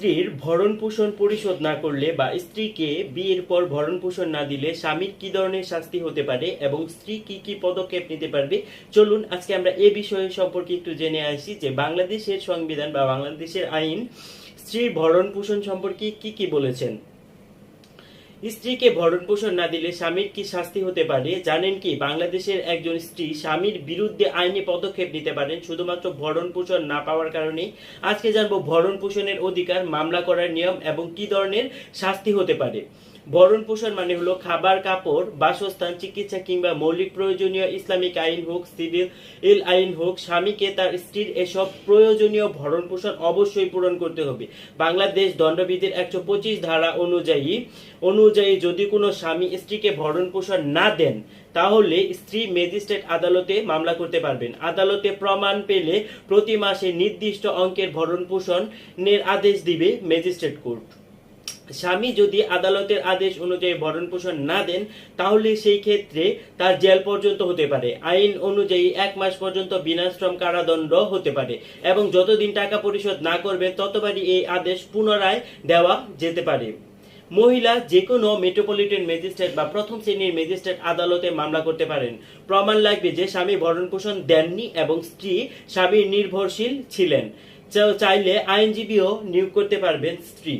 স্ত্রীর ভরণ পোষণ পরিশোধ না করলে বা স্ত্রীকে বিয়ের পর ভরণ পোষণ না দিলে স্বামীর কি ধরনের শাস্তি হতে পারে এবং স্ত্রী কি কি পদক্ষেপ নিতে পারবে? চলুন আজকে আমরা এ বিষয়ে সম্পর্কে একটু জেনে আসি যে বাংলাদেশের সংবিধান বা বাংলাদেশের আইন স্ত্রীর ভরণ পোষণ সম্পর্কে কি কি বলেছেন। স্ত্রীকে ভরণ পোষণ না দিলে স্বামীর কি শাস্তি হতে পারে? জানেন কি, বাংলাদেশের একজন স্ত্রী স্বামীর বিরুদ্ধে আইনি পদক্ষেপ নিতে পারেন, শুধুমাত্র ভরণ পোষণ না পাওয়ার কারণে আজকে জানব ভরণ পোষণের অধিকার, মামলা করার নিয়ম এবং কি ধরনের শাস্তি হতে পারে। ভরণ পোষণ মানে হলো খাবার, কাপড়, বাসস্থান, চিকিৎসা কিংবা মৌলিক প্রয়োজনীয় ইসলামিক আইন হোক, সিভিল, ইল আইন হোক, স্বামীকে তার স্ত্রীর এসব প্রয়োজনীয় ভরণ পোষণ অবশ্যই পূরণ করতে হবে। বাংলাদেশ দণ্ডবিধির একশো পঁচিশ ধারা অনুযায়ী অনুযায়ী যদি কোনো স্বামী স্ত্রীকে ভরণ পোষণ না দেন, তাহলে স্ত্রী ম্যাজিস্ট্রেট আদালতে মামলা করতে পারবেন। আদালতে প্রমাণ পেলে প্রতি মাসে নির্দিষ্ট অঙ্কের ভরণ পোষণের আদেশ দিবে ম্যাজিস্ট্রেট কোর্ট। স্বামী যদি আদালতের আদেশ অনুযায়ী ভরণ পোষণ না দেন, তাহলে সেই ক্ষেত্রে তার জেল পর্যন্ত হতে পারে। আইন অনুযায়ী এক মাস পর্যন্ত বিনাশ্রম কারাদণ্ড হতে পারে এবং যতদিন টাকা পরিশোধ না করবেন, ততবারই এই আদেশ পুনরায় দেওয়া যেতে পারে। মহিলা যে কোনো মেট্রোপলিটন ম্যাজিস্ট্রেট বা প্রথম শ্রেণির ম্যাজিস্ট্রেট আদালতে মামলা করতে পারেন। প্রমাণ লাগবে যে স্বামী ভরণ পোষণ দেননি এবং স্ত্রী স্বামীর নির্ভরশীল ছিলেন। চাইলে আইনজীবীও নিয়োগ করতে পারবেন স্ত্রী।